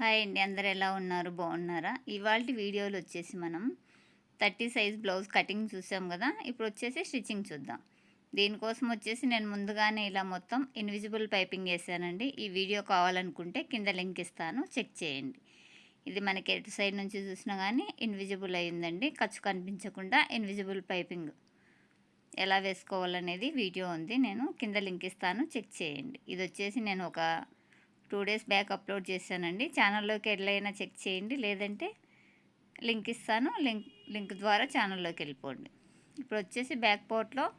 Hi అండి అందరు ఎలా ఉన్నారు? బాగున్నారా? ఇవాళ వీడియోలో వచ్చేసి మనం థర్టీ సైజ్ బ్లౌజ్ కటింగ్ చూసాం కదా ఇప్పుడు వచ్చేసి స్టిచ్చింగ్ చూద్దాం. దీనికోసం వచ్చేసి నేను ముందుగానే ఇలా మొత్తం ఇన్విజిబుల్ పైపింగ్ వేసానండి ఈ వీడియో కావాలనుకుంటే కింద లింక్ ఇస్తాను చెక్ చేయండి. ఇది మనకి ఎటు సైడ్ నుంచి చూసినా కానీ ఇన్విజిబుల్ అయిందండి ఖర్చు కనిపించకుండా ఇన్విజిబుల్ పైపింగ్ ఎలా వేసుకోవాలనేది వీడియో ఉంది. నేను కింద లింక్ ఇస్తాను చెక్ చేయండి. ఇది వచ్చేసి నేను ఒక టూ డేస్ బ్యాక్ అప్లోడ్ చేశానండి. ఛానల్లోకి ఎట్లయినా చెక్ చేయండి. లేదంటే లింక్ ఇస్తాను. లింక్ లింక్ ద్వారా ఛానల్లోకి వెళ్ళిపోండి. ఇప్పుడు వచ్చేసి బ్యాక్ పోర్ట్లో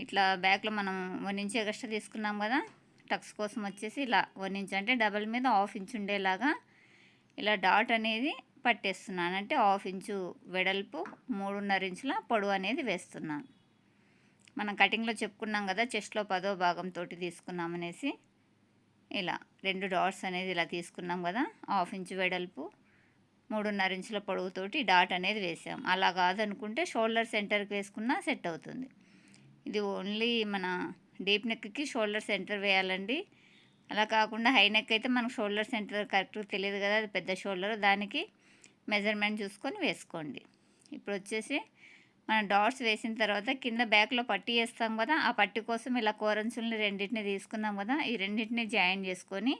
ఇట్లా బ్యాక్లో మనం వన్ ఇంచ్ ఎగస్ట్రా తీసుకున్నాం కదా. టక్స్ కోసం వచ్చేసి ఇలా వన్ ఇంచ్ అంటే డబల్ మీద హాఫ్ ఇంచ్ ఉండేలాగా ఇలా డాట్ అనేది పట్టేస్తున్నాను. అంటే హాఫ్ ఇంచు వెడల్పు మూడున్నర ఇంచుల పొడవు అనేది వేస్తున్నాను. మనం కటింగ్లో చెప్పుకున్నాం కదా చెస్ట్లో పదో భాగంతో తీసుకున్నామనేసి ఇలా. రెండు డాట్స్ అనేది ఇలా తీసుకున్నాం కదా హాఫ్ ఇంచ్ వెడల్పు మూడున్నర ఇంచుల పొడవుతోటి డాట్ అనేది వేసాం. అలా కాదనుకుంటే షోల్డర్ సెంటర్కి వేసుకున్నా సెట్ అవుతుంది. ఇది ఓన్లీ మన డీప్ నెక్కి షోల్డర్ సెంటర్ వేయాలండి. అలా కాకుండా హై నెక్ అయితే మనకు షోల్డర్ సెంటర్ కరెక్ట్గా తెలియదు కదా అది పెద్ద షోల్డర్. దానికి మెజర్మెంట్ చూసుకొని వేసుకోండి. ఇప్పుడు వచ్చేసి మనం డాట్స్ వేసిన తర్వాత కింద బ్యాక్లో పట్టి వేస్తాం కదా ఆ పట్టి కోసం ఇలా కోరంచుల్ని రెండింటిని తీసుకుందాం కదా ఈ రెండింటిని జాయిన్ చేసుకొని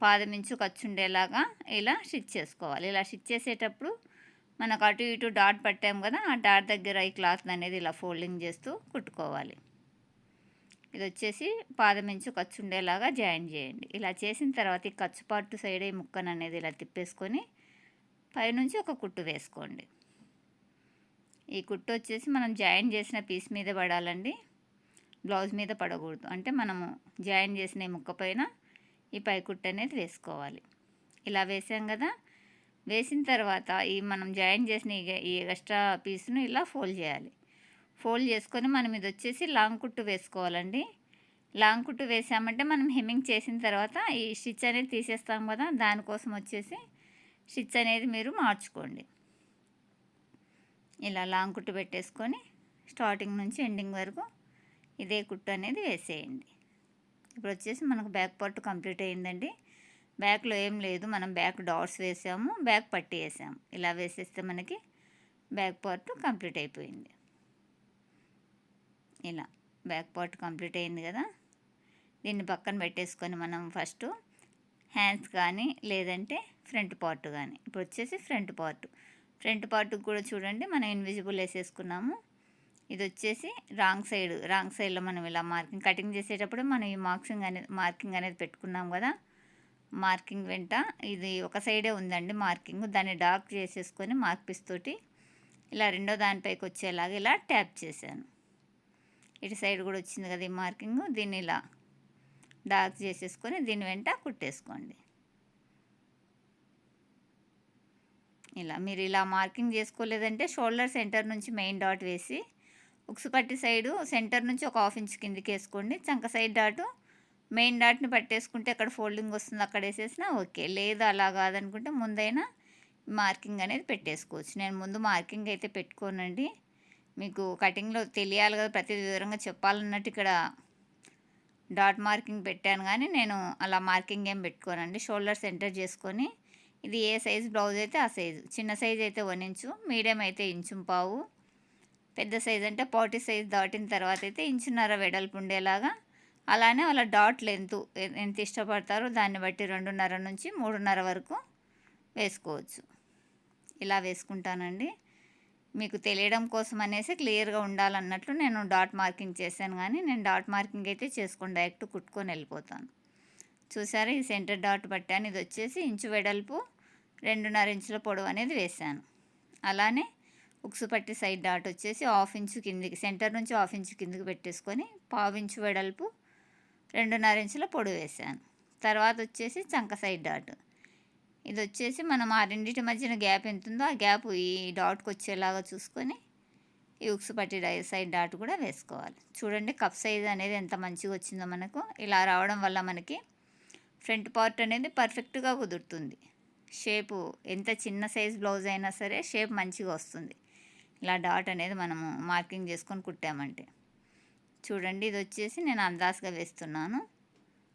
పాదమించు ఖర్చు ఉండేలాగా ఇలా స్టిచ్ చేసుకోవాలి. ఇలా స్టిచ్ చేసేటప్పుడు మనకు అటు ఇటు డాట్ పట్టాం కదా ఆ డాట్ దగ్గర ఈ క్లాత్ అనేది ఇలా ఫోల్డింగ్ చేస్తూ కుట్టుకోవాలి. ఇది వచ్చేసి పాదమించు ఖర్చు ఉండేలాగా జాయిన్ చేయండి. ఇలా చేసిన తర్వాత ఈ ఖర్చు పాటు సైడ్ ఈ ముక్కను అనేది ఇలా తిప్పేసుకొని పైనుంచి ఒక కుట్టు వేసుకోండి. ఈ కుట్టు వచ్చేసి మనం జాయిన్ చేసిన పీస్ మీద పడాలండి. బ్లౌజ్ మీద పడకూడదు. అంటే మనము జాయిన్ చేసిన ఈ ముక్క పైన ఈ పై కుట్టు అనేది వేసుకోవాలి. ఇలా వేసాం కదా. వేసిన తర్వాత ఈ మనం జాయిన్ చేసిన ఈ ఎక్స్ట్రా పీస్ను ఇలా ఫోల్డ్ చేయాలి. ఫోల్డ్ చేసుకొని మనం ఇది వచ్చేసి లాంగ్ కుట్టు వేసుకోవాలండి. లాంగ్ కుట్టు వేసామంటే మనం హెమ్మింగ్ చేసిన తర్వాత ఈ స్టిచ్ అనేది తీసేస్తాం కదా. దానికోసం వచ్చేసి స్టిచ్ అనేది మీరు మార్చుకోండి. ఇలా లాంగ్ కుట్టు పెట్టేసుకొని స్టార్టింగ్ నుంచి ఎండింగ్ వరకు ఇదే కుట్టు అనేది వేసేయండి. ఇప్పుడు వచ్చేసి మనకు బ్యాక్ పార్ట్ కంప్లీట్ అయిందండి బ్యాక్లో ఏం లేదు మనం బ్యాక్ డాట్స్ వేసాము బ్యాక్ పట్టి వేసాము. ఇలా వేసేస్తే మనకి బ్యాక్ పార్ట్ కంప్లీట్ అయిపోయింది. ఇలా బ్యాక్ పార్ట్ కంప్లీట్ అయింది కదా. దీన్ని పక్కన పెట్టేసుకొని మనం ఫస్ట్ హ్యాండ్స్ కానీ లేదంటే ఫ్రంట్ పార్ట్ కానీ. ఇప్పుడు వచ్చేసి ఫ్రంట్ పార్ట్. ఫ్రంట్ పార్ట్కి కూడా చూడండి మనం ఇన్విజిబుల్ వేసేసుకున్నాము. ఇది వచ్చేసి రాంగ్ సైడ్ రాంగ్ సైడ్లో మనం ఇలా మార్కింగ్ కటింగ్ చేసేటప్పుడు మనం ఈ మార్కింగ్ అనేది మార్కింగ్ అనేది పెట్టుకున్నాం కదా. మార్కింగ్ వెంట ఇది ఒక సైడే ఉందండి మార్కింగ్ దాన్ని డార్క్ చేసేసుకొని మార్క్ తోటి ఇలా రెండో దానిపైకి వచ్చేలాగా ఇలా ట్యాప్ చేశాను. ఇటు సైడ్ కూడా వచ్చింది కదా ఈ మార్కింగ్ దీన్ని ఇలా డార్క్ చేసేసుకొని దీని వెంట కుట్టేసుకోండి. ఇలా మీరు ఇలా మార్కింగ్ చేసుకోలేదంటే షోల్డర్ సెంటర్ నుంచి మెయిన్ డాట్ వేసి ఉక్సుపట్టి సైడు సెంటర్ నుంచి ఒక హాఫ్ ఇంచ్ కిందికి వేసుకోండి. చంక సైడ్ డాటు మెయిన్ డాట్ని పట్టేసుకుంటే అక్కడ ఫోల్డింగ్ వస్తుంది అక్కడ వేసేసినా ఓకే. లేదు అలా కాదనుకుంటే ముందైనా మార్కింగ్ అనేది పెట్టేసుకోవచ్చు. నేను ముందు మార్కింగ్ అయితే పెట్టుకోనండి. మీకు కటింగ్లో తెలియాలి కదా ప్రతి వివరంగా చెప్పాలన్నట్టు ఇక్కడ డాట్ మార్కింగ్ పెట్టాను కానీ నేను అలా మార్కింగ్ ఏం పెట్టుకోనండి. షోల్డర్ సెంటర్ చేసుకొని ఇది ఏ సైజ్ బ్లౌజ్ అయితే ఆ సైజు. చిన్న సైజ్ అయితే వన్ ఇంచు మీడియం అయితే ఇంచు పావు. పెద్ద సైజ్ అంటే పార్టీ సైజ్ దాటిన తర్వాత అయితే ఇంచున్నర వెడల్పు ఉండేలాగా అలానే వాళ్ళ డాట్ లెంత్ ఎంత ఇష్టపడతారో దాన్ని బట్టి రెండున్నర నుంచి మూడున్నర వరకు వేసుకోవచ్చు. ఇలా వేసుకుంటానండి. మీకు తెలియడం కోసం అనేసి క్లియర్గా ఉండాలన్నట్లు నేను డాట్ మార్కింగ్ చేశాను కానీ నేను డాట్ మార్కింగ్ అయితే చేసుకుని డైరెక్ట్ కుట్టుకొని వెళ్ళిపోతాను. చూసారా? ఈ సెంటర్ డాట్ పట్టాను ఇది వచ్చేసి ఇంచు వెడల్పు రెండున్నర ఇంచుల పొడవు అనేది వేసాను అలానే ఉక్సు పట్టి సైడ్ డాట్ వచ్చేసి హాఫ్ ఇంచు కిందికి సెంటర్ నుంచి హాఫ్ ఇంచు కిందికి పెట్టేసుకొని పావు ఇంచు వెడల్పు రెండున్నర ఇంచుల పొడవు వేసాను తర్వాత వచ్చేసి చంక సైడ్ డాట్. ఇది వచ్చేసి మనం ఆ రెండింటి మధ్యన గ్యాప్ ఎంత ఉందో ఆ గ్యాప్ ఈ డాట్కి వచ్చేలాగా చూసుకొని ఈ ఉక్సు పట్టి సైడ్ డాట్ కూడా వేసుకోవాలి. చూడండి కప్ సైజ్ అనేది ఎంత మంచిగా వచ్చిందో మనకు. ఇలా రావడం వల్ల మనకి ఫ్రంట్ పార్ట్ అనేది పర్ఫెక్ట్గా కుదురుతుంది. షేపు ఎంత చిన్న సైజ్ బ్లౌజ్ అయినా సరే షేప్ మంచిగా వస్తుంది. ఇలా డాట్ అనేది మనము మార్కింగ్ చేసుకొని కుట్టామంటే. చూడండి ఇది వచ్చేసి నేను అందాజుగా వేస్తున్నాను.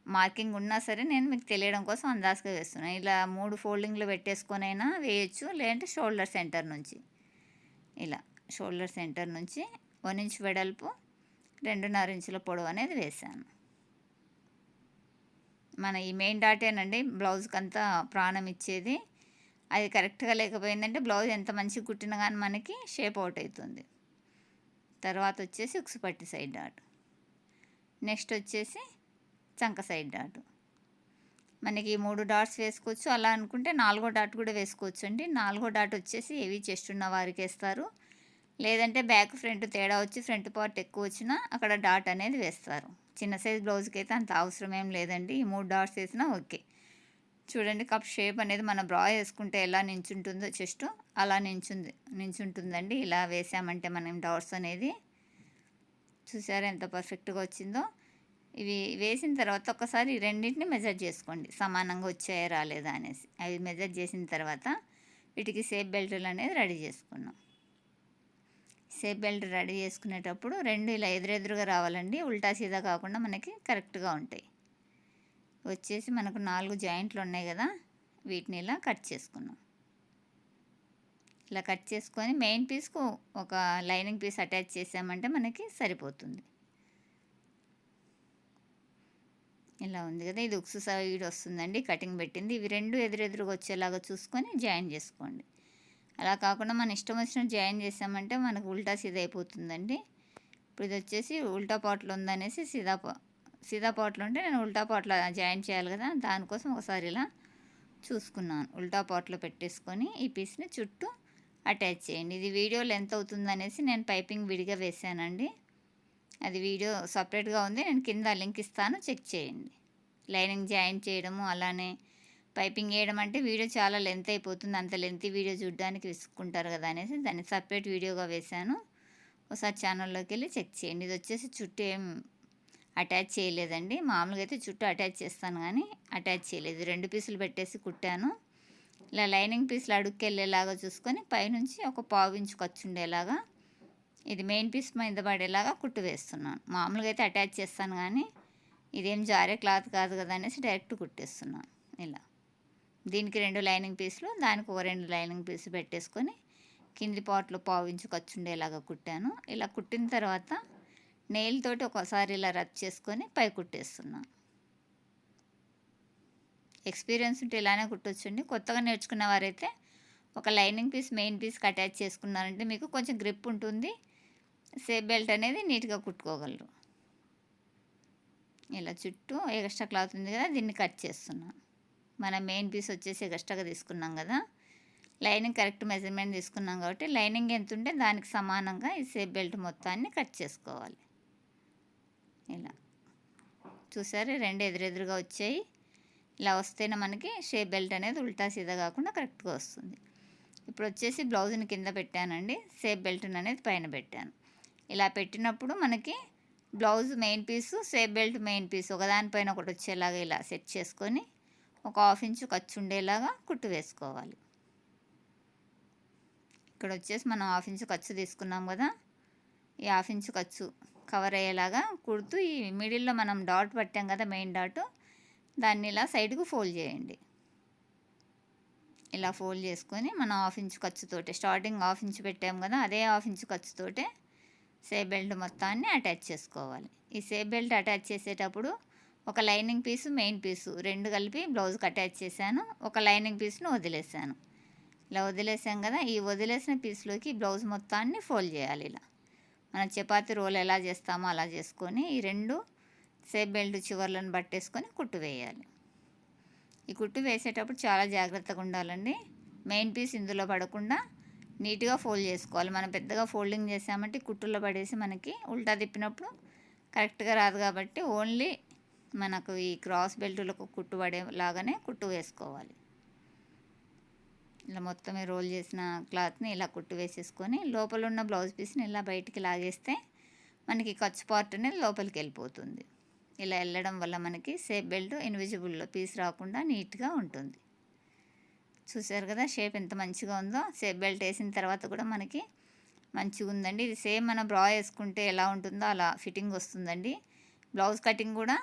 మార్కింగ్ ఉన్నా సరే నేను మీకు తెలియడం కోసం అందాజుగా వేస్తున్నాను. ఇలా మూడు ఫోల్డింగ్లు పెట్టేసుకొనైనా వేయచ్చు లేదంటే షోల్డర్ సెంటర్ నుంచి. ఇలా షోల్డర్ సెంటర్ నుంచి వన్ ఇంచ్ వెడల్పు రెండున్నర ఇంచుల పొడవు అనేది వేసాను మన ఈ మెయిన్ డాటేనండి బ్లౌజ్కి అంతా ప్రాణం ఇచ్చేది. అది కరెక్ట్గా లేకపోయిందంటే బ్లౌజ్ ఎంత మంచిగా కుట్టినా కానీ మనకి షేప్ అవుట్ అవుతుంది తర్వాత వచ్చేసి ఉక్సు పట్టి సైడ్ డాట్. నెక్స్ట్ వచ్చేసి చంక సైడ్ డాట్. మనకి ఈ మూడు డాట్స్ వేసుకోవచ్చు. అలా అనుకుంటే నాలుగో డాట్ కూడా వేసుకోవచ్చు అండి నాలుగో డాట్ వచ్చేసి ఏవి చెస్ట్ ఉన్న వారికి వేస్తారు. లేదంటే బ్యాక్ ఫ్రంట్ తేడా వచ్చి ఫ్రంట్ పార్ట్ ఎక్కువ వచ్చినా అక్కడ డాట్ అనేది వేస్తారు. చిన్న సైజ్ బ్లౌజ్కి అయితే అంత అవసరం ఏం లేదండి. ఈ మూడు డాట్స్ వేసినా ఓకే. చూడండి కప్ షేప్ అనేది మన బ్రా వేసుకుంటే ఎలా నించుంటుందో చెస్ట్ అలా నించుంది నించుంటుందండి. ఇలా వేసామంటే మనం డాట్స్ అనేది. చూసారా ఎంత పర్ఫెక్ట్గా వచ్చిందో. ఇవి వేసిన తర్వాత ఒకసారి రెండింటిని మెజర్ చేసుకోండి. సమానంగా వచ్చాయా రాలేదా అనేసి. అవి మెజర్ చేసిన తర్వాత వీటికి సేఫ్ బెల్ట్లు అనేది రెడీ చేసుకున్నాం. సేఫ్ బెల్ట్ రెడీ చేసుకునేటప్పుడు రెండు ఇలా ఎదురెదురుగా రావాలండి. ఉల్టా సీదా కాకుండా మనకి కరెక్ట్గా ఉంటాయి. వచ్చేసి మనకు నాలుగు జాయింట్లు ఉన్నాయి కదా వీటిని ఇలా కట్ చేసుకున్నాం. ఇలా కట్ చేసుకొని మెయిన్ పీస్కు ఒక లైనింగ్ పీస్ అటాచ్ చేసామంటే మనకి సరిపోతుంది. ఇలా ఉంది కదా ఇది ఉక్సు సైడ్ వస్తుందండి కటింగ్ పెట్టింది. ఇవి రెండు ఎదురెదురుగా వచ్చేలాగా చూసుకొని జాయిన్ చేసుకోండి. అలా కాకుండా మన ఇష్టం వచ్చినట్టు జాయిన్ చేసామంటే మనకు ఉల్టా సీదా అయిపోతుందండి. ఇప్పుడు ఇది వచ్చేసి ఉల్టా పాటలు ఉందనేసి సీదా సీదా పాటలు ఉంటే నేను ఉల్టా పాటలు జాయిన్ చేయాలి కదా దానికోసం ఒకసారి ఇలా చూసుకున్నాను. ఉల్టా పాటలు పెట్టేసుకొని ఈ పీస్ని చుట్టూ అటాచ్ చేయండి. ఇది వీడియో లెంత్ అవుతుందనేసి నేను పైపింగ్ విడిగా వేసానండి. అది వీడియో సపరేట్గా ఉంది నేను కింద లింక్ ఇస్తాను చెక్ చేయండి. లైనింగ్ జాయిన్ చేయడము అలానే పైపింగ్ వేయడం అంటే వీడియో చాలా లెంత్ అయిపోతుంది. అంత లెంత్ వీడియో చూడడానికి విసుక్కుంటారు కదా అనేసి దాన్ని సపరేట్ వీడియోగా వేశాను. ఒకసారి ఛానల్లోకి వెళ్ళి చెక్ చేయండి. ఇది వచ్చేసి చుట్టూ ఏం అటాచ్ చేయలేదండి. మామూలుగా అయితే చుట్టూ అటాచ్ చేస్తాను కానీ అటాచ్ చేయలేదు. రెండు పీసులు పెట్టేసి కుట్టాను. ఇలా లైనింగ్ పీసులు అడుక్కి వెళ్ళేలాగా చూసుకొని పైనుంచి ఒక పావు ఇంచు ఖర్చు ఉండేలాగా ఇది మెయిన్ పీస్ మీద పడేలాగా కుట్టు వేస్తున్నాను. మామూలుగా అయితే అటాచ్ చేస్తాను కానీ ఇదేం జారే క్లాత్ కాదు కదా అనేసి డైరెక్ట్ కుట్టేస్తున్నాను. ఇలా. దీనికి రెండు లైనింగ్ పీసులు దానికి ఒక రెండు లైనింగ్ పీసు పెట్టేసుకొని కింది పాట్లో పావు ఇంచు ఖర్చు ఉండేలాగా కుట్టాను. ఇలా కుట్టిన తర్వాత నెయిల్ తోటి ఒకసారి ఇలా రబ్ చేసుకొని పై కుట్టేస్తున్నాను ఎక్స్పీరియన్స్ ఉంటే ఇలానే కుట్టొచ్చండి. కొత్తగా నేర్చుకున్న వారైతే ఒక లైనింగ్ పీస్ మెయిన్ పీస్కి అటాచ్ చేసుకున్నారంటే మీకు కొంచెం గ్రిప్ ఉంటుంది. సేఫ్ బెల్ట్ అనేది నీట్గా కుట్టుకోగలరు. ఇలా చుట్టూ ఎక్స్ట్రా క్లాత్ ఉంది కదా దీన్ని కట్ చేస్తున్నాను మన మెయిన్ పీస్ వచ్చేసి ఎక్స్ట్రాగా తీసుకున్నాం కదా. లైనింగ్ కరెక్ట్ మెజర్మెంట్ తీసుకున్నాం కాబట్టి లైనింగ్ ఎంత ఉంటే దానికి సమానంగా ఈ సేఫ్ బెల్ట్ మొత్తాన్ని కట్ చేసుకోవాలి. ఇలా. చూసారు? రెండు ఎదురెదురుగా వచ్చాయి. ఇలా వస్తేనే మనకి షేప్ బెల్ట్ అనేది ఉల్టా సీదా కాకుండా కరెక్ట్గా వస్తుంది. ఇప్పుడు వచ్చేసి బ్లౌజ్ని కింద పెట్టానండి. సేఫ్ బెల్ట్ అనేది పైన పెట్టాను. ఇలా పెట్టినప్పుడు మనకి blouse main piece safe belt main piece ఒకదానిపైన ఒకటి వచ్చేలాగా ఇలా సెట్ చేసుకొని ఒక హాఫ్ ఇంచు ఖర్చు ఉండేలాగా కుట్టు వేసుకోవాలి. ఇక్కడ వచ్చేసి మనం హాఫ్ ఇంచు ఖర్చు తీసుకున్నాం కదా ఈ హాఫ్ ఇంచు ఖర్చు కవర్ అయ్యేలాగా కుడుతూ ఈ మిడిల్లో మనం డాట్ పట్టాం కదా మెయిన్ డాట్ దాన్ని ఇలా సైడ్కు ఫోల్డ్ చేయండి. ఇలా ఫోల్డ్ చేసుకొని మనం హాఫ్ ఇంచు ఖర్చుతోటే స్టార్టింగ్ హాఫ్ ఇంచు పెట్టాం కదా అదే హాఫ్ ఇంచు ఖర్చుతోటే సే బెల్ట్ మొత్తాన్ని అటాచ్ చేసుకోవాలి. ఈ సేఫ్ బెల్ట్ అటాచ్ చేసేటప్పుడు ఒక లైనింగ్ పీసు మెయిన్ పీసు రెండు కలిపి బ్లౌజ్కి అటాచ్ చేశాను. ఒక లైనింగ్ పీస్ను వదిలేసాను ఇలా వదిలేసాం కదా ఈ వదిలేసిన పీస్లోకి బ్లౌజ్ మొత్తాన్ని ఫోల్డ్ చేయాలి ఇలా. మన చపాతి రోల్ ఎలా చేస్తామో అలా చేసుకొని ఈ రెండు సేఫ్ బెల్ట్ చివర్లను పట్టేసుకొని కుట్టు వేయాలి. ఈ కుట్టు వేసేటప్పుడు చాలా జాగ్రత్తగా ఉండాలండి. మెయిన్ పీస్ ఇందులో పడకుండా నీట్గా ఫోల్డ్ చేసుకోవాలి. మనం పెద్దగా ఫోల్డింగ్ చేసామంటే కుట్టులో పడేసి మనకి ఉల్టా తిప్పినప్పుడు కరెక్ట్గా రాదు కాబట్టి ఓన్లీ మనకు ఈ క్రాస్ బెల్టులకు కుట్టు పడేలాగానే కుట్టు వేసుకోవాలి. ఇలా మొత్తం రోల్ చేసిన క్లాత్ని ఇలా కుట్టు వేసేసుకొని లోపల ఉన్న బ్లౌజ్ పీస్ని ఇలా బయటికి లాగేస్తే మనకి ఖర్చు పార్ట్ అనేది లోపలికి వెళ్ళిపోతుంది. ఇలా వెళ్ళడం వల్ల మనకి సేఫ్ బెల్ట్ ఇన్విజిబుల్లో పీస్ రాకుండా నీట్గా ఉంటుంది. చూసారు కదా షేప్ ఎంత మంచిగా ఉందో? సేఫ్ బెల్ట్ వేసిన తర్వాత కూడా మనకి మంచిగా ఉందండి. ఇది సేమ్ మన బ్రా వేసుకుంటే ఎలా ఉంటుందో అలా ఫిట్టింగ్ వస్తుందండి. బ్లౌజ్ కటింగ్ కూడా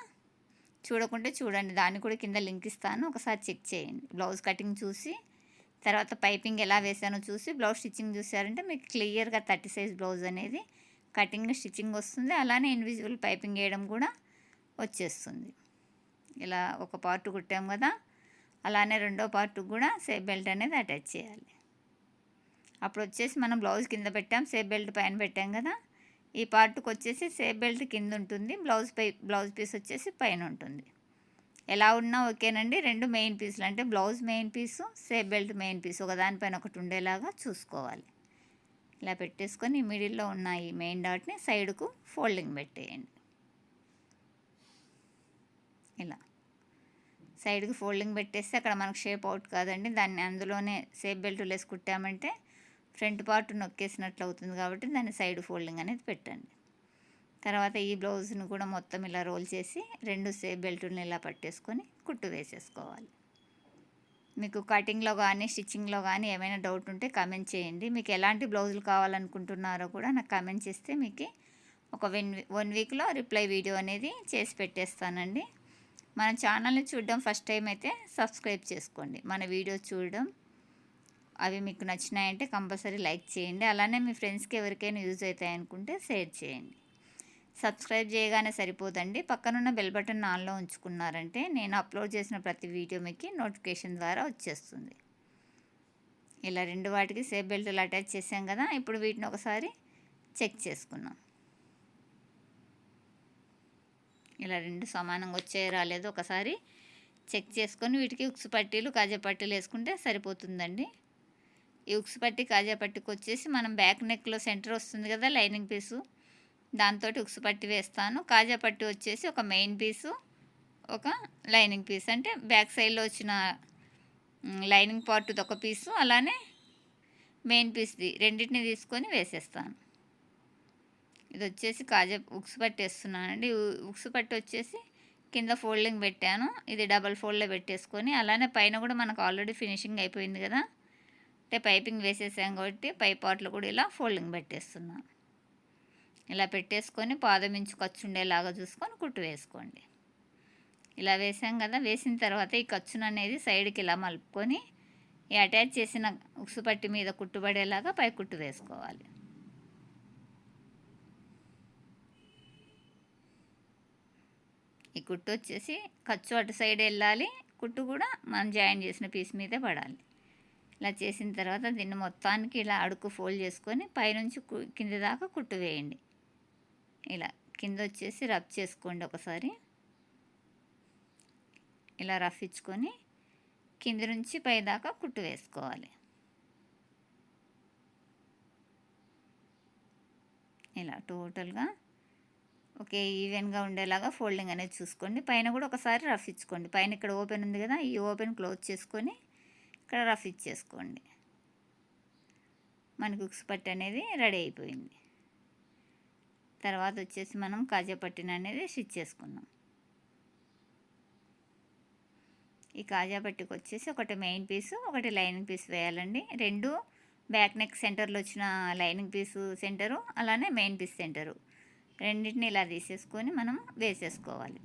చూడకుంటే చూడండి. దాన్ని కూడా కింద లింక్ ఇస్తాను. ఒకసారి చెక్ చేయండి. బ్లౌజ్ కటింగ్ చూసి తర్వాత పైపింగ్ ఎలా వేసానో చూసి బ్లౌజ్ స్టిచ్చింగ్ చూసారంటే మీకు క్లియర్గా థర్టీ సైజ్ బ్లౌజ్ అనేది కటింగ్ స్టిచ్చింగ్ వస్తుంది. అలానే ఇన్విజిబుల్ పైపింగ్ వేయడం కూడా వచ్చేస్తుంది. ఇలా ఒక పార్ట్ కుట్టాం కదా. అలానే రెండో పార్ట్ కూడా సేఫ్ బెల్ట్ అనేది అటాచ్ చేయాలి. అప్పుడు వచ్చేసి మనం బ్లౌజ్ కింద పెట్టాం. సేఫ్ బెల్ట్ పైన పెట్టాం కదా. ఈ పార్ట్కి వచ్చేసి సేఫ్ బెల్ట్ కింద ఉంటుంది. బ్లౌజ్ పై బ్లౌజ్ పీస్ వచ్చేసి పైన ఉంటుంది. ఎలా ఉన్నా ఓకేనండి. రెండు మెయిన్ పీసులు అంటే blouse main piece safe belt main piece. ఒకదానిపైన ఒకటి ఉండేలాగా చూసుకోవాలి. ఇలా పెట్టేసుకొని మిడిల్లో ఉన్న ఈ మెయిన్ డాట్ని సైడ్కు ఫోల్డింగ్ పెట్టేయండి. ఇలా. సైడ్కి ఫోల్డింగ్ పెట్టేస్తే అక్కడ మనకు షేప్ అవుట్ కాదండి. దాన్ని అందులోనే సేఫ్ బెల్ట్ లేసి కుట్టామంటే ఫ్రంట్ పార్ట్ నొక్కేసినట్లు అవుతుంది కాబట్టి దాన్ని సైడ్ ఫోల్డింగ్ అనేది పెట్టండి. తర్వాత ఈ బ్లౌజ్ని కూడా మొత్తం ఇలా రోల్ చేసి రెండు సేఫ్ బెల్టుని ఇలా పట్టేసుకొని కుట్టు వేసేసుకోవాలి. మీకు కటింగ్లో కానీ స్టిచ్చింగ్లో కానీ ఏమైనా డౌట్ ఉంటే కమెంట్ చేయండి. మీకు ఎలాంటి బ్లౌజులు కావాలనుకుంటున్నారో కూడా నాకు కమెంట్ చేస్తే మీకు ఒక వన్ వన్ వీక్లో రిప్లై వీడియో అనేది చేసి పెట్టేస్తానండి. మన ఛానల్ని చూడడం ఫస్ట్ టైం అయితే సబ్స్క్రైబ్ చేసుకోండి. మన వీడియోస్ చూడడం అవి మీకు నచ్చినాయంటే కంపల్సరీ లైక్ చేయండి. అలానే మీ ఫ్రెండ్స్కి ఎవరికైనా యూజ్ అవుతాయి అనుకుంటే షేర్ చేయండి. సబ్స్క్రైబ్ చేయగానే సరిపోదండి. పక్కనున్న బెల్ బటన్ ఆన్లో ఉంచుకున్నారంటే నేను అప్లోడ్ చేసిన ప్రతి వీడియో మీకు నోటిఫికేషన్ ద్వారా వచ్చేస్తుంది. ఇలా రెండు వాటికి సేఫ్ బెల్ట్లు అటాచ్ చేసాం కదా ఇప్పుడు వీటిని ఒకసారి చెక్ చేసుకున్నాం. ఇలా రెండు సమానంగా వచ్చే రాలేదు ఒకసారి చెక్ చేసుకొని వీటికి ఉక్సు పట్టీలు కాజా పట్టీలు వేసుకుంటే సరిపోతుందండి. ఈ ఉక్స్ పట్టి కాజా పట్టికి వచ్చేసి మనం బ్యాక్ నెక్లో సెంటర్ వస్తుంది కదా లైనింగ్ పీసు. దాంతో ఉక్స్ పట్టి వేస్తాను. కాజా పట్టి వచ్చేసి ఒక మెయిన్ పీసు ఒక లైనింగ్ పీస్. అంటే బ్యాక్ సైడ్లో వచ్చిన లైనింగ్ పార్ట్ ఒక పీసు అలానే మెయిన్ పీస్ది రెండింటిని తీసుకొని వేసేస్తాను. ఇది వచ్చేసి కాజా ఉక్స్ పట్టి వేస్తున్నానండి. ఉక్స్ పట్టి వచ్చేసి కింద ఫోల్డింగ్ పెట్టాను. ఇది డబల్ ఫోల్డ్లో పెట్టేసుకొని అలానే పైన కూడా మనకు ఆల్రెడీ ఫినిషింగ్ అయిపోయింది కదా. అంటే పైపింగ్ వేసేసాం కాబట్టి పై పార్ట్లు కూడా ఇలా ఫోల్డింగ్ పెట్టేస్తున్నాను ఇలా పెట్టేసుకొని పాదం ఇంచు ఖర్చు ఉండేలాగా చూసుకొని కుట్టు వేసుకోండి. ఇలా వేసాం కదా వేసిన తర్వాత ఈ ఖర్చును అనేది సైడ్కి ఇలా మలుపుకొని ఈ అటాచ్ చేసిన ఉక్సు పట్టి మీద కుట్టుబడేలాగా పై కుట్టు వేసుకోవాలి. ఈ కుట్టు వచ్చేసి ఖర్చు అటు సైడ్ వెళ్ళాలి కుట్టు కూడా మనం జాయిన్ చేసిన పీస్ మీదే పడాలి. ఇలా చేసిన తర్వాత దీన్ని మొత్తానికి ఇలా అడుగు ఫోల్డ్ చేసుకొని పైనుంచి కింద దాకా కుట్టు వేయండి. ఇలా కింద వచ్చేసి రఫ్ చేసుకోండి ఒకసారి. ఇలా రఫ్ ఇచ్చుకొని కింద నుంచి పై దాకా కుట్టు వేసుకోవాలి. ఇలా టోటల్గా ఓకే ఈవెన్గా ఉండేలాగా ఫోల్డింగ్ అనేది చూసుకోండి. పైన కూడా ఒకసారి రఫ్ ఇచ్చుకోండి. పైన ఇక్కడ ఓపెన్ ఉంది కదా ఈ ఓపెన్ క్లోజ్ చేసుకొని ఇక్కడ రఫ్ ఇచ్చేసుకోండి. మనకి ఉక్స్ పట్టి అనేది రెడీ అయిపోయింది. తర్వాత వచ్చేసి మనం కాజా పట్టిన అనేది స్టిచ్ చేసుకున్నాం ఈ కాజా పట్టుకు వచ్చేసి ఒకటి మెయిన్ పీసు ఒకటి లైనింగ్ పీస్ వేయాలండి. రెండు బ్యాక్ నెక్ సెంటర్లో వచ్చిన లైనింగ్ పీసు సెంటరు అలానే మెయిన్ పీస్ సెంటరు. రెండింటిని ఇలా తీసేసుకొని మనం వేసేసుకోవాలి.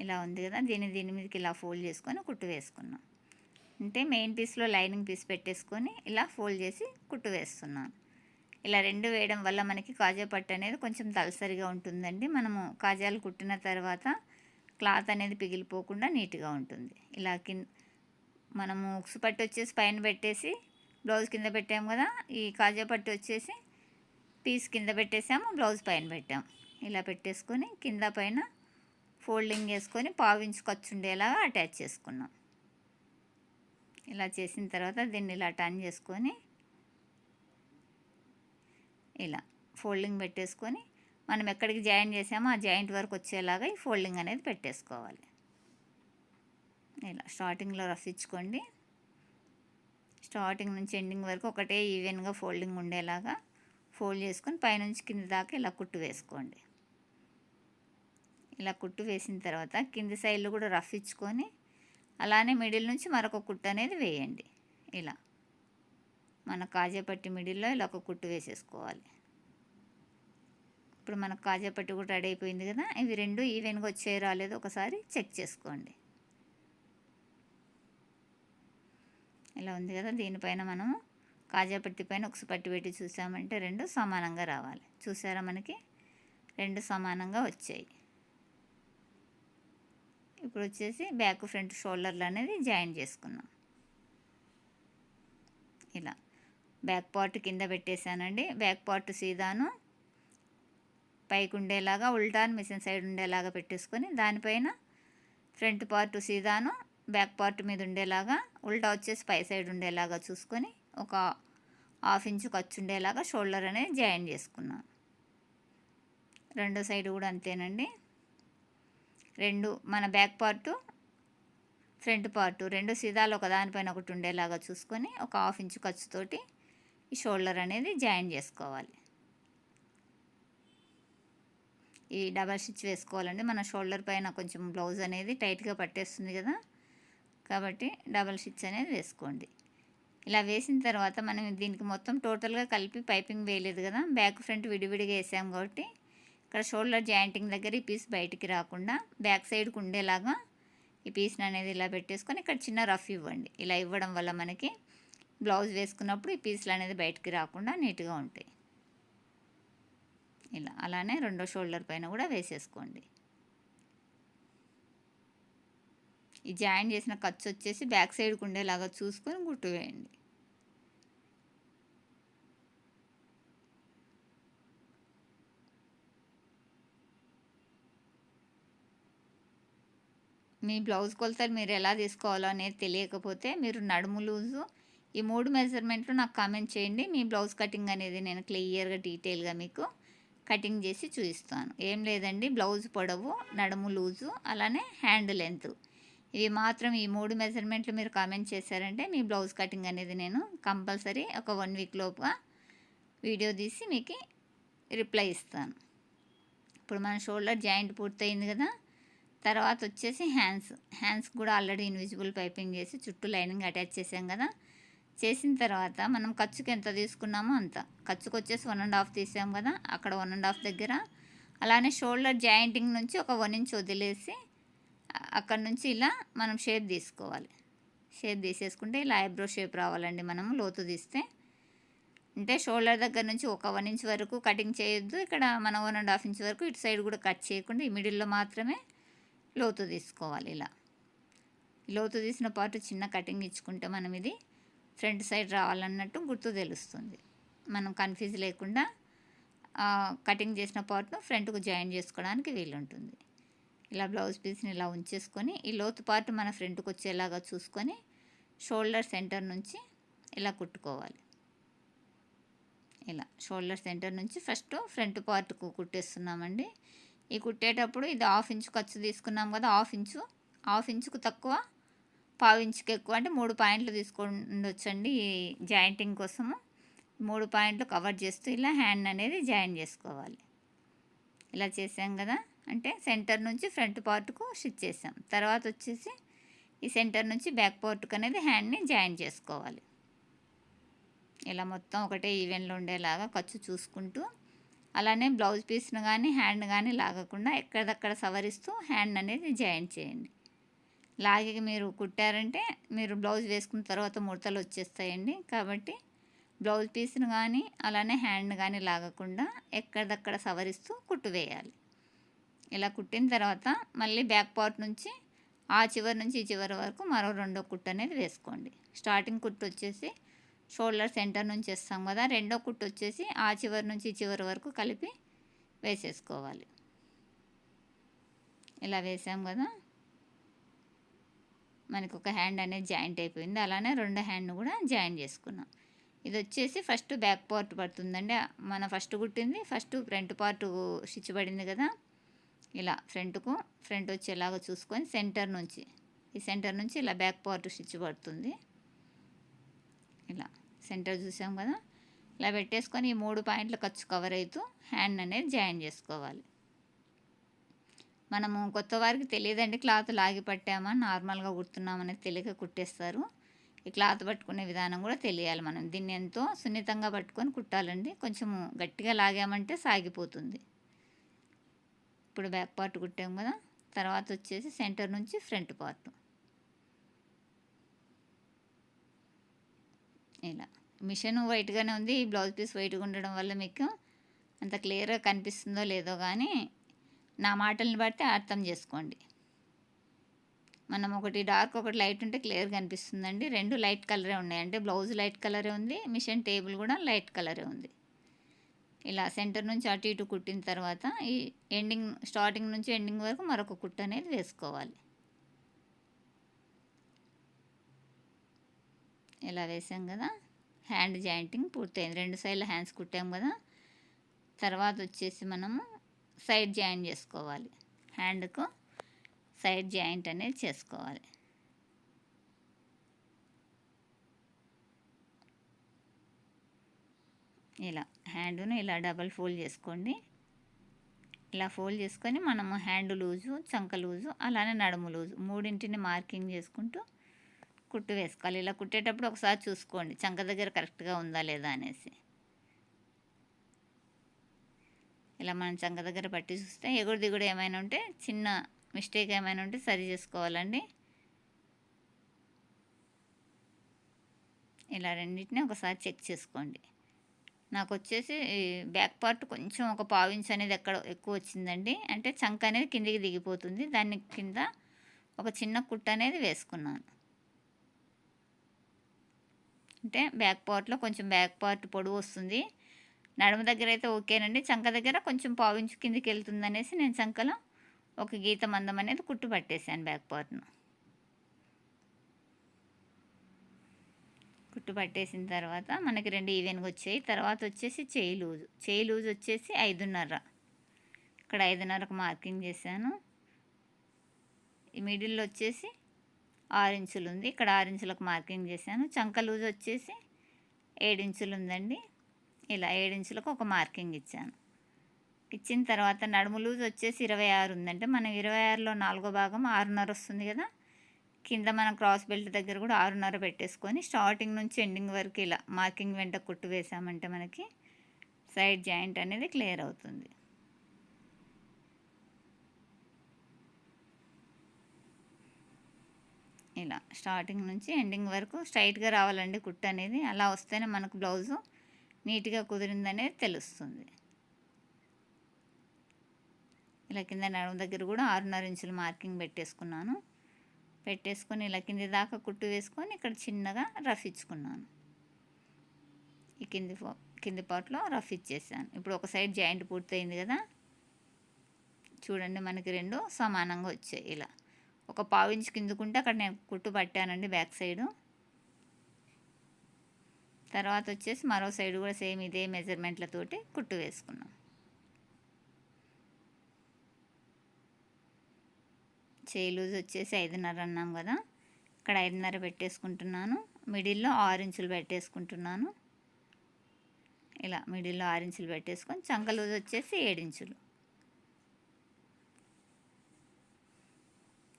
ఇలా ఉంది కదా దీన్ని దీని మీదకి ఇలా ఫోల్డ్ చేసుకొని కుట్టు వేసుకున్నాం. అంటే మెయిన్ పీస్లో లైనింగ్ పీస్ పెట్టేసుకొని ఇలా ఫోల్డ్ చేసి కుట్టు వేస్తున్నాను ఇలా రెండు వేయడం వల్ల మనకి కాజా పట్టు అనేది కొంచెం తలసరిగా ఉంటుందండి. మనము కాజాలు కుట్టిన తర్వాత క్లాత్ అనేది పిగిలిపోకుండా నీట్గా ఉంటుంది. ఇలా కింద మనము ఉక్సు పట్టు వచ్చేసి పైన పెట్టేసి బ్లౌజ్ కింద పెట్టాము కదా ఈ కాజా పట్టు వచ్చేసి పీస్ కింద పెట్టేసాము బ్లౌజ్ పైన పెట్టాము ఇలా పెట్టేసుకొని కింద పైన ఫోల్డింగ్ వేసుకొని పావించు ఖర్చు ఉండేలాగా అటాచ్ చేసుకున్నాం. ఇలా చేసిన తర్వాత దీన్ని ఇలా టర్న్ చేసుకొని ఇలా ఫోల్డింగ్ పెట్టేసుకొని మనం ఎక్కడికి జాయిన్ చేసామో ఆ జాయింట్ వరకు వచ్చేలాగా ఈ ఫోల్డింగ్ అనేది పెట్టేసుకోవాలి. ఇలా స్టార్టింగ్లో రఫ్ ఇచ్చుకోండి. స్టార్టింగ్ నుంచి ఎండింగ్ వరకు ఒకటే ఈవెన్గా ఫోల్డింగ్ ఉండేలాగా ఫోల్డ్ చేసుకొని పైనుంచి కింద దాకా ఇలా కుట్టు వేసుకోండి. ఇలా కుట్టు వేసిన తర్వాత కింది సైడ్లు కూడా రఫ్ ఇచ్చుకొని అలానే మిడిల్ నుంచి మరొక కుట్టు అనేది వేయండి. ఇలా మన కాజాపట్టి మిడిల్లో ఇలా ఒక కుట్టు వేసేసుకోవాలి. ఇప్పుడు మన కాజాపట్టి కూడా రెడీ అయిపోయింది కదా ఇవి రెండు ఈవెన్గా వచ్చే రాలేదు ఒకసారి చెక్ చేసుకోండి. ఇలా ఉంది కదా దీనిపైన మనం కాజాపట్టి పైన ఒక పట్టి పెట్టి చూసామంటే రెండు సమానంగా రావాలి. చూసారా మనకి? రెండు సమానంగా వచ్చాయి. ఇప్పుడు వచ్చేసి బ్యాక్ ఫ్రంట్ షోల్డర్లు అనేది జాయిన్ చేసుకున్నాం ఇలా. బ్యాక్ పార్ట్ కింద పెట్టేశానండి. బ్యాక్ పార్ట్ సీదాను పైకి ఉండేలాగా ఉల్టాన్ మిషన్ సైడ్ ఉండేలాగా పెట్టేసుకొని దానిపైన ఫ్రంట్ పార్ట్ సీదాను బ్యాక్ పార్ట్ మీద ఉండేలాగా ఉల్టా వచ్చేసి పై సైడ్ ఉండేలాగా చూసుకొని ఒక హాఫ్ ఇంచు ఖర్చు ఉండేలాగా షోల్డర్ అనేది జాయిన్ చేసుకున్నాను. రెండో సైడ్ కూడా అంతేనండి. రెండు మన బ్యాక్ పార్టు ఫ్రంట్ పార్టు. రెండు సీదాలు ఒక దానిపైన ఒకటి ఉండేలాగా చూసుకొని ఒక హాఫ్ ఇంచు ఖర్చుతోటి ఈ షోల్డర్ అనేది జాయిన్ చేసుకోవాలి. ఈ డబల్ స్టిచ్ వేసుకోవాలండి. మన షోల్డర్ పైన కొంచెం బ్లౌజ్ అనేది టైట్గా పట్టేస్తుంది కదా. కాబట్టి డబల్ స్టిచ్ అనేది వేసుకోండి. ఇలా వేసిన తర్వాత మనం దీనికి మొత్తం టోటల్గా కలిపి పైపింగ్ వేయలేదు కదా. బ్యాక్ ఫ్రంట్ విడివిడిగా వేసాం కాబట్టి ఇక్కడ షోల్డర్ జాయింటింగ్ దగ్గర ఈ పీస్ బయటికి రాకుండా బ్యాక్ సైడ్కి ఉండేలాగా ఈ పీస్ని అనేది ఇలా పెట్టేసుకొని ఇక్కడ చిన్న రఫ్ ఇవ్వండి. ఇలా ఇవ్వడం వల్ల మనకి బ్లౌజ్ వేసుకున్నప్పుడు ఈ పీసులు అనేది బయటికి రాకుండా నీట్గా ఉంటాయి. ఇలా అలానే రెండో షోల్డర్ పైన కూడా వేసేసుకోండి. ఈ జాయిన్ చేసిన ఖర్చు వచ్చేసి బ్యాక్ సైడ్కి ఉండేలాగా చూసుకొని గుట్టు వేయండి. మీ బ్లౌజ్ కొలతలు మీరు ఎలా తీసుకోవాలో అనేది తెలియకపోతే మీరు నడుము లూజు. ఈ మూడు మెజర్మెంట్లు నాకు కామెంట్ చేయండి. మీ బ్లౌజ్ కటింగ్ అనేది నేను క్లియర్గా డీటెయిల్గా మీకు కటింగ్ చేసి చూపిస్తాను. ఏం లేదండి బ్లౌజ్ పొడవు నడుము లూజు అలానే హ్యాండ్ లెంత్ ఇవి మాత్రం ఈ మూడు మెజర్మెంట్లు మీరు కామెంట్ చేశారంటే మీ బ్లౌజ్ కటింగ్ అనేది నేను కంపల్సరీ ఒక వన్ వీక్ లోపుగా వీడియో తీసి మీకు రిప్లై ఇస్తాను. ఇప్పుడు మన షోల్డర్ జాయింట్ పూర్తయింది కదా తర్వాత వచ్చేసి హ్యాండ్స్. హ్యాండ్స్ కూడా ఆల్రెడీ ఇన్విజిబుల్ పైపింగ్ చేసి చుట్టూ లైనింగ్ అటాచ్ చేసాం కదా. చేసిన తర్వాత మనం ఖర్చుకి ఎంత తీసుకున్నామో అంత. ఖర్చుకు వచ్చేసి వన్ అండ్ హాఫ్ తీసాం కదా అక్కడ వన్ అండ్ హాఫ్ దగ్గర. అలానే షోల్డర్ జాయింటింగ్ నుంచి ఒక వన్ ఇంచ్ వదిలేసి అక్కడ నుంచి ఇలా మనం షేప్ తీసుకోవాలి. షేప్ తీసేసుకుంటే ఇలా ఐబ్రో షేప్ రావాలండి మనం లోతు తీస్తే. అంటే షోల్డర్ దగ్గర నుంచి ఒక వన్ ఇంచ్ వరకు కటింగ్ చేయొద్దు ఇక్కడ మనం వన్ అండ్ హాఫ్ ఇంచ్ వరకు ఇటు సైడ్ కూడా కట్ చేయకుండా ఈ మిడిల్లో మాత్రమే లోతు తీసుకోవాలి ఇలా. లోతు తీసిన పార్ట్ చిన్న కటింగ్ ఇచ్చుకుంటే మనం ఇది ఫ్రంట్ సైడ్ రావాలన్నట్టు గుర్తు తెలుస్తుంది. మనం కన్ఫ్యూజ్ లేకుండా కటింగ్ చేసిన పార్ట్ను ఫ్రంట్కు జాయిన్ చేసుకోవడానికి వీలుంటుంది. ఇలా బ్లౌజ్ పీస్ని ఇలా ఉంచేసుకొని ఈ లోతు పార్ట్ మన ఫ్రంట్కి వచ్చేలాగా చూసుకొని షోల్డర్ సెంటర్ నుంచి ఇలా కుట్టుకోవాలి. ఇలా షోల్డర్ సెంటర్ నుంచి ఫస్ట్ ఫ్రంట్ పార్ట్కు కుట్టేస్తున్నామండి. ఈ కుట్టేటప్పుడు ఇది హాఫ్ ఇంచు ఖర్చు తీసుకున్నాం కదా హాఫ్ ఇంచు. హాఫ్ ఇంచుకు తక్కువ పావు ఇంచుకు ఎక్కువ అంటే మూడు పాయింట్లు తీసుకుండొచ్చండి ఈ జాయింటింగ్ కోసము. మూడు పాయింట్లు కవర్ చేస్తూ ఇలా హ్యాండ్ అనేది జాయిన్ చేసుకోవాలి. ఇలా చేసాం కదా అంటే సెంటర్ నుంచి ఫ్రంట్ పార్ట్కు స్టిచ్ చేసాం. తర్వాత వచ్చేసి ఈ సెంటర్ నుంచి బ్యాక్ పార్ట్కి అనేది హ్యాండ్ని జాయిన్ చేసుకోవాలి. ఇలా మొత్తం ఒకటే ఈవెన్లో ఉండేలాగా ఖర్చు చూసుకుంటూ అలానే బ్లౌజ్ పీస్ను కానీ హ్యాండ్ కానీ లాగకుండా ఎక్కడదక్కడ సవరిస్తూ హ్యాండ్ అనేది జాయిన్ చేయండి. లాగి మీరు కుట్టారంటే మీరు బ్లౌజ్ వేసుకున్న తర్వాత ముడతలు వచ్చేస్తాయండి. కాబట్టి బ్లౌజ్ పీస్ను కానీ అలానే హ్యాండ్ కానీ లాగకుండా ఎక్కడదక్కడ సవరిస్తూ కుట్టు వేయాలి. ఇలా కుట్టిన తర్వాత మళ్ళీ బ్యాక్ పార్ట్ నుంచి ఆ చివరి నుంచి ఈ చివరి వరకు మరో రెండో కుట్టు అనేది వేసుకోండి. స్టార్టింగ్ కుట్టు వచ్చేసి షోల్డర్ సెంటర్ నుంచి వేస్తాం కదా రెండో కుట్టు వచ్చేసి ఆ చివరి నుంచి చివరి వరకు కలిపి వేసేసుకోవాలి. ఇలా వేసాం కదా మనకు ఒక హ్యాండ్ అనేది జాయింట్ అయిపోయింది. అలానే రెండు హ్యాండ్ కూడా జాయిన్ చేసుకున్నాం. ఇది వచ్చేసి ఫస్ట్ బ్యాక్ పార్ట్ పడుతుందండి. మన ఫస్ట్ కుట్టింది ఫస్ట్ ఫ్రంట్ పార్ట్ స్టిచ్ పడింది కదా ఇలా ఫ్రంట్కు ఫ్రంట్ వచ్చేలాగా చూసుకొని సెంటర్ నుంచి ఈ సెంటర్ నుంచి ఇలా బ్యాక్ పార్ట్ స్టిచ్ పడుతుంది. ఇలా సెంటర్ చూసాం కదా? ఇలా పెట్టేసుకొని ఈ మూడు పాయింట్లు ఖర్చు కవర్ అవుతూ హ్యాండ్ అనేది జాయిన్ చేసుకోవాలి. మనము కొత్త వారికి తెలియదండి క్లాత్ లాగి పట్టామా నార్మల్గా కుడుతున్నామనేది తెలియక కుట్టేస్తారు. ఈ క్లాత్ పట్టుకునే విధానం కూడా తెలియాలి మనం. దీన్ని ఎంతో సున్నితంగా పట్టుకొని కుట్టాలండి. కొంచెము గట్టిగా లాగామంటే సాగిపోతుంది. ఇప్పుడు బ్యాక్ పార్ట్ కుట్టాం కదా? తర్వాత వచ్చేసి సెంటర్ నుంచి ఫ్రంట్ పార్ట్ ఇలా. మిషన్ వైట్గానే ఉంది. ఈ బ్లౌజ్ పీస్ వైట్గా ఉండడం వల్ల మీకు అంత క్లియర్గా కనిపిస్తుందో లేదో కానీ నా మాటల్ని బట్టి అర్థం చేసుకోండి. మనం ఒకటి డార్క్ ఒకటి లైట్ ఉంటే క్లియర్గా కనిపిస్తుందండి. రెండు లైట్ కలరే ఉన్నాయి. అంటే బ్లౌజ్ లైట్ కలరే ఉంది. మిషన్ టేబుల్ కూడా లైట్ కలరే ఉంది. ఇలా సెంటర్ నుంచి అటు ఇటు కుట్టిన తర్వాత ఈ ఎండింగ్ స్టార్టింగ్ నుంచి ఎండింగ్ వరకు మరొక కుట్టు అనేది వేసుకోవాలి. ఇలా వేసాం కదా. హ్యాండ్ జాయింటింగ్ పూర్తయింది. రెండు సైడ్ల హ్యాండ్స్ కుట్టాం కదా. తర్వాత వచ్చేసి మనము సైడ్ జాయింట్ చేసుకోవాలి. హ్యాండ్కు సైడ్ జాయింట్ అనేది చేసుకోవాలి. ఇలా హ్యాండ్ను ఇలా డబల్ ఫోల్డ్ చేసుకోండి. ఇలా ఫోల్డ్ చేసుకొని మనము హ్యాండ్ లూజు చంక లూజు అలానే నడుము లూజు మూడింటిని మార్కింగ్ చేసుకుంటూ కుట్టు వేసుకోవాలి. ఇలా కుట్టేటప్పుడు ఒకసారి చూసుకోండి. చంక దగ్గర కరెక్ట్గా ఉందా లేదా అనేసి. ఇలా మనం చంక దగ్గర పట్టి చూస్తే ఎగుడు దిగుడు ఏమైనా ఉంటే చిన్న మిస్టేక్ ఏమైనా ఉంటే సరి చేసుకోవాలండి. ఇలా రెండింటిని ఒకసారి చెక్ చేసుకోండి. నాకు వచ్చేసి బ్యాక్ పార్ట్ కొంచెం ఒక పావించ్ అనేది ఎక్కడ ఎక్కువ వచ్చిందండి. అంటే చంక అనేది కిందికి దిగిపోతుంది. దాని కింద ఒక చిన్న కుట్ట అనేది వేసుకున్నాను. అంటే బ్యాక్ పార్ట్లో కొంచెం బ్యాక్ పార్ట్ పొడవు వస్తుంది. నడుము దగ్గర అయితే ఓకేనండి. చంక దగ్గర కొంచెం పావించు కిందికి వెళ్తుంది అనేసి నేను చంకలో ఒక గీత మందం అనేది కుట్టు పట్టేశాను బ్యాక్ పార్ట్ను. కుట్టు పట్టేసిన తర్వాత మనకి రెండు ఈవెన్గా వచ్చాయి. తర్వాత వచ్చేసి చేయి లూజు. చేయి లూజ్ వచ్చేసి ఐదున్నర. ఇక్కడ ఐదున్నరకు మార్కింగ్ చేశాను. ఈ మిడిల్లో వచ్చేసి ఇంచులు ఉంది ఇక్కడ ఆరు ఇంచులకు మార్కింగ్ చేశాను. చంక లూజ్ వచ్చేసి ఏడు ఇంచులు ఉందండి ఇలా ఏడు ఇంచులకు ఒక మార్కింగ్ ఇచ్చాను. ఇచ్చిన తర్వాత నడుము లూజ్ వచ్చేసి ఇరవై ఆరు ఉందంటే మనం ఇరవై ఆరులో నాలుగో భాగం ఆరున్నర వస్తుంది కదా? కింద మనం క్రాస్ బెల్ట్ దగ్గర కూడా ఆరున్నర పెట్టేసుకొని స్టార్టింగ్ నుంచి ఎండింగ్ వరకు ఇలా మార్కింగ్ వెంట కుట్టు వేసామంటే మనకి సైడ్ జాయింట్ అనేది క్లియర్ అవుతుంది. ఇలా స్టార్టింగ్ నుంచి ఎండింగ్ వరకు స్ట్రైట్గా రావాలండి కుట్టు అనేది. అలా వస్తేనే మనకు బ్లౌజు నీట్గా కుదిరిందనేది తెలుస్తుంది. ఇలా కింద నడుము దగ్గర కూడా ఆరున్నర ఇంచులు మార్కింగ్ పెట్టేసుకున్నాను. పెట్టేసుకొని ఇలా కింది దాకా కుట్టు వేసుకొని ఇక్కడ చిన్నగా రఫ్ ఇచ్చుకున్నాను. ఈ కింది కింది పార్ట్లో రఫ్ ఇచ్చేసాను. ఇప్పుడు ఒక సైడ్ జాయింట్ పూర్తయింది కదా. చూడండి మనకి రెండు సమానంగా వచ్చాయి ఇలా. ఒక పావు ఇంచు కిందుకుంటే అక్కడ నేను కుట్టు పట్టానండి బ్యాక్ సైడు. తర్వాత వచ్చేసి మరో సైడ్ కూడా సేమ్ ఇదే మెజర్మెంట్లతోటి కుట్టు వేసుకున్నాం. చేయి లూజ్ వచ్చేసి ఐదున్నర అన్నాం కదా ఇక్కడ ఐదున్నర పెట్టేసుకుంటున్నాను. మిడిల్లో ఆరు ఇంచులు పెట్టేసుకుంటున్నాను. ఇలా మిడిల్లో ఆరు ఇంచులు పెట్టేసుకొని చంక లూజ్ వచ్చేసి ఏడించులు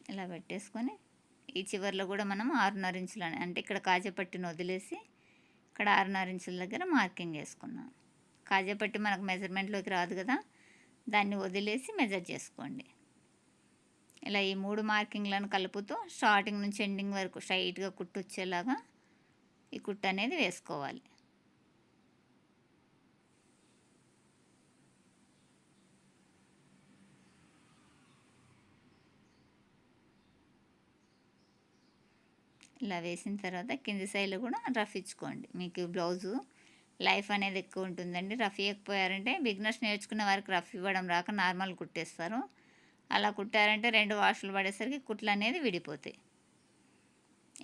ఇలా పెట్టేసుకొని ఈ చివరిలో కూడా మనం ఆరున్నర ఇంచులు అంటే ఇక్కడ కాజపట్టిని వదిలేసి ఇక్కడ ఆరున్నర ఇంచుల దగ్గర మార్కింగ్ వేసుకున్నాం కాజపట్టి మనకు మెజర్మెంట్లోకి రాదు కదా దాన్ని వదిలేసి మెజర్ చేసుకోండి. ఇలా ఈ మూడు మార్కింగ్లను కలుపుతూ స్టార్టింగ్ నుంచి ఎండింగ్ వరకు స్ట్రైట్గా కుట్టు వచ్చేలాగా ఈ కుట్టు అనేది వేసుకోవాలి. ఇలా వేసిన తర్వాత కింది సైడ్లో కూడా రఫ్ ఇచ్చుకోండి. మీకు బ్లౌజు లైఫ్ అనేది ఎక్కువ ఉంటుందండి. రఫ్ ఇవ్వకపోయారంటే బిగ్నర్స్ నేర్చుకునే వారికి రఫ్ ఇవ్వడం రాక నార్మల్ కుట్టేస్తారు. అలా కుట్టారంటే రెండు వాషులు పడేసరికి కుట్లు అనేది విడిపోతాయి.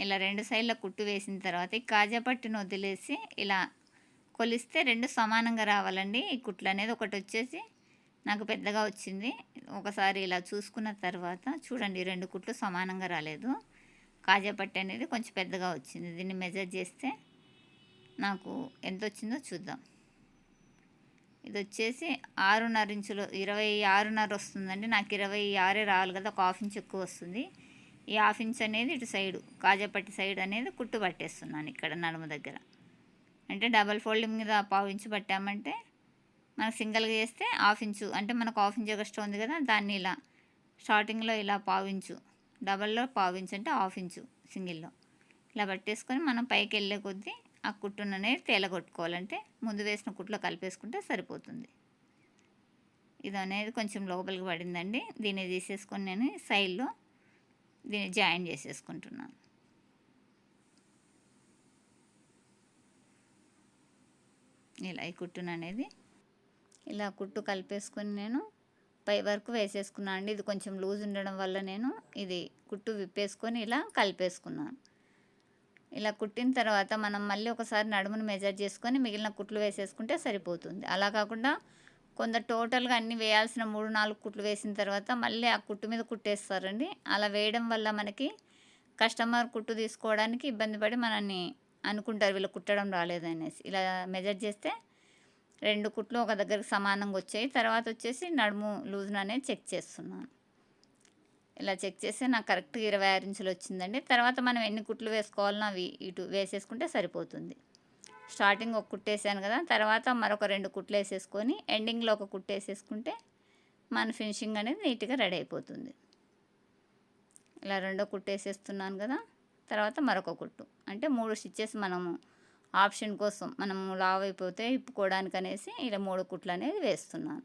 ఇలా రెండు సైడ్ల కుట్టు వేసిన తర్వాత ఈ కాజా వదిలేసి ఇలా కొలిస్తే రెండు సమానంగా రావాలండి. ఈ కుట్లు అనేది ఒకటి వచ్చేసి నాకు పెద్దగా వచ్చింది. ఒకసారి ఇలా చూసుకున్న తర్వాత చూడండి రెండు కుట్లు సమానంగా రాలేదు. కాజా పట్టి అనేది కొంచెం పెద్దగా వచ్చింది. దీన్ని మెజర్ చేస్తే నాకు ఎంత వచ్చిందో చూద్దాం. ఇది వచ్చేసి ఆరున్నర ఇంచులు ఇరవై ఆరున్నర వస్తుందండి. నాకు ఇరవై ఆరే రావాలి కదా ఒక హాఫ్ ఇంచ్ ఎక్కువ వస్తుంది. ఈ హాఫ్ ఇంచ్ అనేది ఇటు సైడు కాజాపట్టి సైడ్ అనేది కుట్టు పట్టేస్తున్నాను ఇక్కడ నడుము దగ్గర. అంటే డబల్ ఫోల్డింగ్ మీద పావు ఇంచు పట్టామంటే మనకు సింగిల్గా చేస్తే హాఫ్ ఇంచు అంటే మనకు హాఫ్ ఇంచ్ ఎక్స్ట్రా ఉంది కదా దాన్ని ఇలా స్టార్టింగ్లో ఇలా పావించు డబల్లో పావించు అంటే హాఫ్ ఇంచు సింగిల్లో. ఇలా పట్టేసుకొని మనం పైకి వెళ్ళే కొద్దీ ఆ కుట్టును అనేది తేలగొట్టుకోవాలంటే ముందు వేసిన కుట్లో కలిపేసుకుంటే సరిపోతుంది. ఇది అనేది కొంచెం లోపలికి పడిందండి. దీన్ని తీసేసుకొని నేను సైడ్లో దీన్ని జాయిన్ చేసేసుకుంటున్నాను. ఇలా ఈ కుట్టును అనేది ఇలా కుట్టు కలిపేసుకొని నేను పై వరకు వేసేసుకున్నాను అండి. ఇది కొంచెం లూజ్ ఉండడం వల్ల నేను ఇది కుట్టు విప్పేసుకొని ఇలా కలిపేసుకున్నాను. ఇలా కుట్టిన తర్వాత మనం మళ్ళీ ఒకసారి నడుమును మెజర్ చేసుకొని మిగిలిన కుట్లు వేసేసుకుంటే సరిపోతుంది. అలా కాకుండా కొంత టోటల్గా అన్నీ వేయాల్సిన మూడు నాలుగు కుట్లు వేసిన తర్వాత మళ్ళీ ఆ కుట్టు మీద కుట్టేస్తారండి. అలా వేయడం వల్ల మనకి కస్టమర్ కుట్టు తీసుకోవడానికి ఇబ్బంది పడి మనల్ని అనుకుంటారు. వీళ్ళు కుట్టడం రాలేదనేసి. ఇలా మెజర్ చేస్తే రెండు కుట్లు ఒక దగ్గరికి సమానంగా వచ్చాయి. తర్వాత వచ్చేసి నడుము లూజ్ను అనేది చెక్ చేస్తున్నాను. ఇలా చెక్ చేస్తే నాకు కరెక్ట్గా ఇరవై ఆరు ఇంచులు వచ్చిందండి. తర్వాత మనం ఎన్ని కుట్లు వేసుకోవాలనో అవి ఇటు వేసేసుకుంటే సరిపోతుంది. స్టార్టింగ్ ఒక కుట్టేసాను కదా తర్వాత మరొక రెండు కుట్లు వేసేసుకొని ఎండింగ్లో ఒక కుట్టు వేసేసుకుంటే మన ఫినిషింగ్ అనేది నీట్గా రెడీ అయిపోతుంది. ఇలా రెండో కుట్టు వేసేస్తున్నాను కదా తర్వాత మరొక కుట్టు. అంటే మూడు స్టిచ్చెస్ మనము ఆప్షన్ కోసం మనము లావ్ అయిపోతే ఇప్పుకోవడానికి అనేసి ఇలా మూడు కుట్లు అనేది వేస్తున్నాను.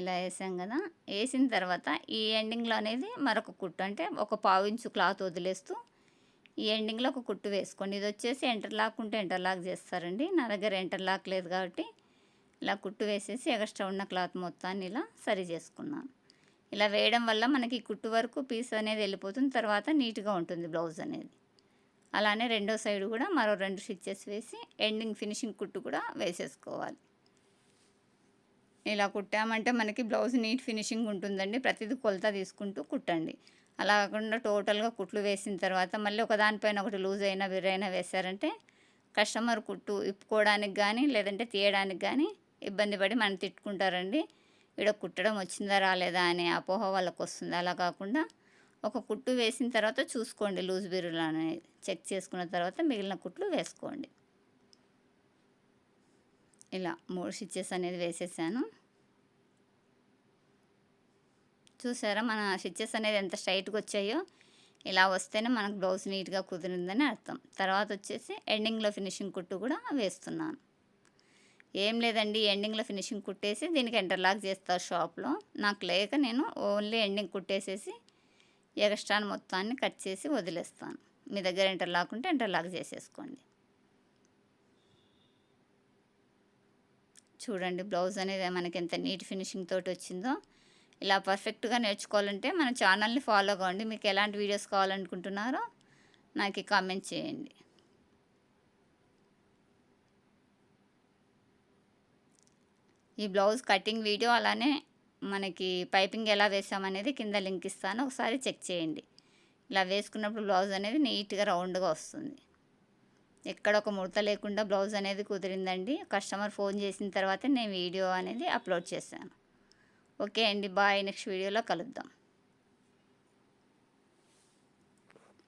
ఇలా వేసాం కదా. వేసిన తర్వాత ఈ ఎండింగ్లో అనేది మరొక కుట్టు అంటే ఒక పావు ఇంచు క్లాత్ వదిలేస్తూ ఈ ఎండింగ్లో ఒక కుట్టు వేసుకోండి. ఇది వచ్చేసి ఎంటర్లాక్ ఉంటే ఎంటర్లాక్ చేస్తారండి. నా దగ్గర ఎంటర్లాక్ లేదు కాబట్టి ఇలా కుట్టు వేసేసి ఎక్స్ట్రా ఉన్న క్లాత్ మొత్తాన్ని ఇలా సరి చేసుకున్నాను. ఇలా వేయడం వల్ల మనకి కుట్టు వరకు పీస్ అనేది వెళ్ళిపోతుంది తర్వాత నీట్గా ఉంటుంది బ్లౌజ్ అనేది. అలానే రెండో సైడ్ కూడా మరో రెండు స్టిచ్చెస్ వేసి ఎండింగ్ ఫినిషింగ్ కుట్టు కూడా వేసేసుకోవాలి. ఇలా కుట్టామంటే మనకి బ్లౌజ్ నీట్ ఫినిషింగ్ ఉంటుందండి. ప్రతిదీ కొలత తీసుకుంటూ కుట్టండి. అలా కాకుండా టోటల్గా కుట్లు వేసిన తర్వాత మళ్ళీ ఒకదానిపైన ఒకటి లూజ్ అయినా విరైనా వేశారంటే కస్టమర్ కుట్టు ఇప్పుకోవడానికి కానీ లేదంటే తీయడానికి కానీ ఇబ్బంది పడి మనం తిట్టుకుంటారండి. ఇక్కడ కుట్టడం వచ్చిందా రాలేదా అనే అపోహ వాళ్ళకు వస్తుంది అలా కాకుండా ఒక కుట్టు వేసిన తర్వాత చూసుకోండి లూజ్ బీరులు అనేది చెక్ చేసుకున్న తర్వాత మిగిలిన కుట్లు వేసుకోండి. ఇలా మూడు స్టిచ్చెస్ అనేది వేసేసాను. చూసారా మన స్టిచ్చెస్ అనేది ఎంత స్ట్రైట్గా వచ్చాయో? ఇలా వస్తేనే మనకు బ్లౌజ్ నీట్గా కుదిరిందని అర్థం. తర్వాత వచ్చేసి ఎండింగ్లో ఫినిషింగ్ కుట్టు కూడా వేస్తున్నాను. ఏం లేదండి ఎండింగ్లో ఫినిషింగ్ కుట్టేసి దీనికి ఎంటర్లాక్ చేస్తారు షాప్లో. నాకు లేక నేను ఓన్లీ ఎండింగ్ కుట్టేసేసి ఎగస్ట్రాన్ మొత్తాన్ని కట్ చేసి వదిలేస్తాను. మీ దగ్గర ఇంటర్లాక్ ఉంటే ఇంటర్లాక్ చేసేసుకోండి. చూడండి బ్లౌజ్ అనేది మనకి ఎంత నీట్ ఫినిషింగ్ తోటి వచ్చిందో. ఇలా పర్ఫెక్ట్గా నేర్చుకోవాలంటే మన ఛానల్ని ఫాలో కావండి. మీకు ఎలాంటి వీడియోస్ కావాలనుకుంటున్నారో నాకు కామెంట్ చేయండి. ఈ బ్లౌజ్ కటింగ్ వీడియో అలానే మనకి పైపింగ్ ఎలా వేసామనేది కింద లింక్ ఇస్తాను. ఒకసారి చెక్ చేయండి. ఇలా వేసుకున్నప్పుడు బ్లౌజ్ అనేది నీట్గా రౌండ్గా వస్తుంది. ఎక్కడ ఒక ముడత లేకుండా బ్లౌజ్ అనేది కుదిరిందండి. కస్టమర్ ఫోన్ చేసిన తర్వాత నేను వీడియో అనేది అప్లోడ్ చేశాను. ఓకే అండి. బాయ్. నెక్స్ట్ వీడియోలో కలుద్దాం.